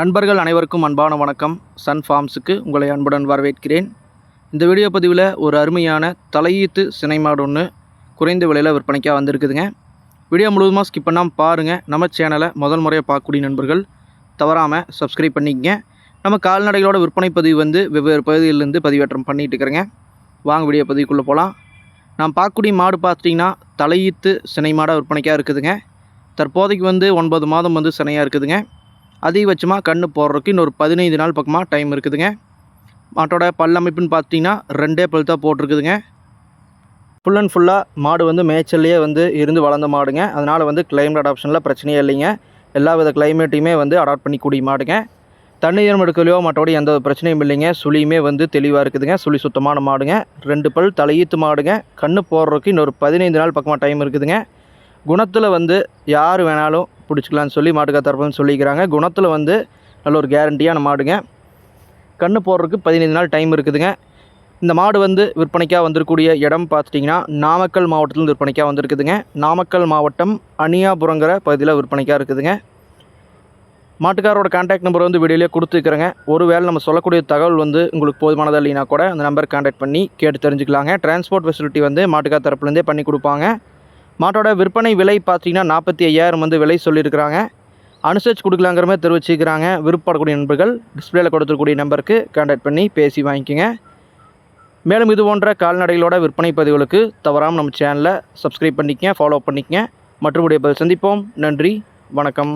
நண்பர்கள் அனைவருக்கும் அன்பான வணக்கம். சன் ஃபார்ம்ஸுக்கு உங்களை அன்புடன் வரவேற்கிறேன். இந்த வீடியோ பதிவில் ஒரு அருமையான தலையீத்து சினை மாடு ஒன்று குறைந்த விலையில் விற்பனைக்காக வந்திருக்குதுங்க. வீடியோ முழுவதுமாக ஸ்கிப் பண்ணாமல் பாருங்கள் நம்ம சேனலை முதல் முறையாக பார்க்கக்கூடிய நண்பர்கள் தவறாமல் சப்ஸ்கிரைப் பண்ணிக்கங்க. நம்ம கால்நடைகளோட விற்பனை பதிவு வந்து வெவ்வேறு பகுதிகளிலிருந்து பதிவேற்றம் பண்ணிகிட்டு இருக்கிறேங்க. வாங்க வீடியோ பதிவுக்குள்ளே போகலாம் நான் பார்க்கக்கூடிய மாடு பார்த்தீங்கன்னா தலையீத்து சினைமாடாக விற்பனைக்காக இருக்குதுங்க. தற்போதைக்கு வந்து ஒன்பது மாதம் வந்து சினையாக இருக்குதுங்க. அதிகபட்சமாக கன்று போடுறதுக்கு இன்னொரு பதினைந்து நாள் பக்கமாக டைம் இருக்குதுங்க. மாட்டோட பல்லமைப்புன்னு பார்த்தீங்கன்னா ரெண்டே பல் தான் போட்டிருக்குதுங்க. ஃபுல் அண்ட் ஃபுல்லாக மாடு வந்து மேய்ச்சல்லையே வந்து இருந்து வளர்ந்த மாடுங்க. அதனால் வந்து கிளைமேட் அடாப்ஷனில் பிரச்சனையே இல்லைங்க. எல்லா வித கிளைமேட்டையுமே வந்து அடாப்ட் பண்ணிக்கூடிய மாடுங்க. தண்ணீர் எடுக்கலையோ மற்றபடி எந்த பிரச்சனையும் இல்லைங்க. சுழியுமே வந்து தெளிவாக இருக்குதுங்க. சுழி சுத்தமான மாடுங்க. ரெண்டு பல் தலையீத்து மாடுங்க. கன்று போடுறதுக்கு இன்னொரு பதினைந்து நாள் பக்கமாக டைம் இருக்குதுங்க. குணத்தில் வந்து யார் வேணாலும் பிடிச்சிக்கலான்னு சொல்லி மாட்டுக்கா தரப்புன்னு சொல்லிக்கிறாங்க. குணத்தில் வந்து நல்ல ஒரு கேரண்டியான மாடுங்க. கன்று போடுறதுக்கு பதினைந்து நாள் டைம் இருக்குதுங்க. இந்த மாடு வந்து விற்பனைக்காக வந்திருக்கக்கூடிய இடம் பார்த்துட்டிங்கன்னா நாமக்கல் மாவட்டத்தில் விற்பனைக்காக வந்திருக்குதுங்க. நாமக்கல் மாவட்டம் அணியாபுரங்கிற பகுதியில் விற்பனைக்காக இருக்குதுங்க. மாட்டுக்காரோட கான்டாக்ட் நம்பர் வந்து வீடியோலேயே கொடுத்துருக்குறேங்க. ஒருவேளை நம்ம சொல்லக்கூடிய தகவல் வந்து உங்களுக்கு போதுமானதாக இல்லைனா கூட அந்த நம்பர் கான்டாக்ட் பண்ணி கேட்டு தெரிஞ்சுக்கலாங்க. டிரான்ஸ்போர்ட் ஃபெசிலிட்டி வந்து மாட்டுக்கார் தரப்புலேருந்தே பண்ணி கொடுப்பாங்க. மாட்டோட விற்பனை விலை பார்த்தீங்கன்னா நாற்பத்தி ஐயாயிரம் வந்து விலை சொல்லியிருக்கிறாங்க. அனுசரிச்சு கொடுக்கலாங்கிற மாதிரி தெரிவிச்சுக்கிறாங்க விருப்பப்படக்கூடிய நண்பர்கள். டிஸ்பிளேல கொடுத்துருக்கூடிய நம்பருக்கு கான்டாக்ட் பண்ணி பேசி வாங்கிக்கோங்க. மேலும் இது போன்ற கால்நடைகளோட விற்பனை பதிவுகளுக்கு தவறாமல் நம்ம சேனலை சப்ஸ்கிரைப் பண்ணிக்கங்க ஃபாலோ பண்ணிக்கங்க. மற்றபடி பதில் சந்திப்போம். நன்றி வணக்கம்.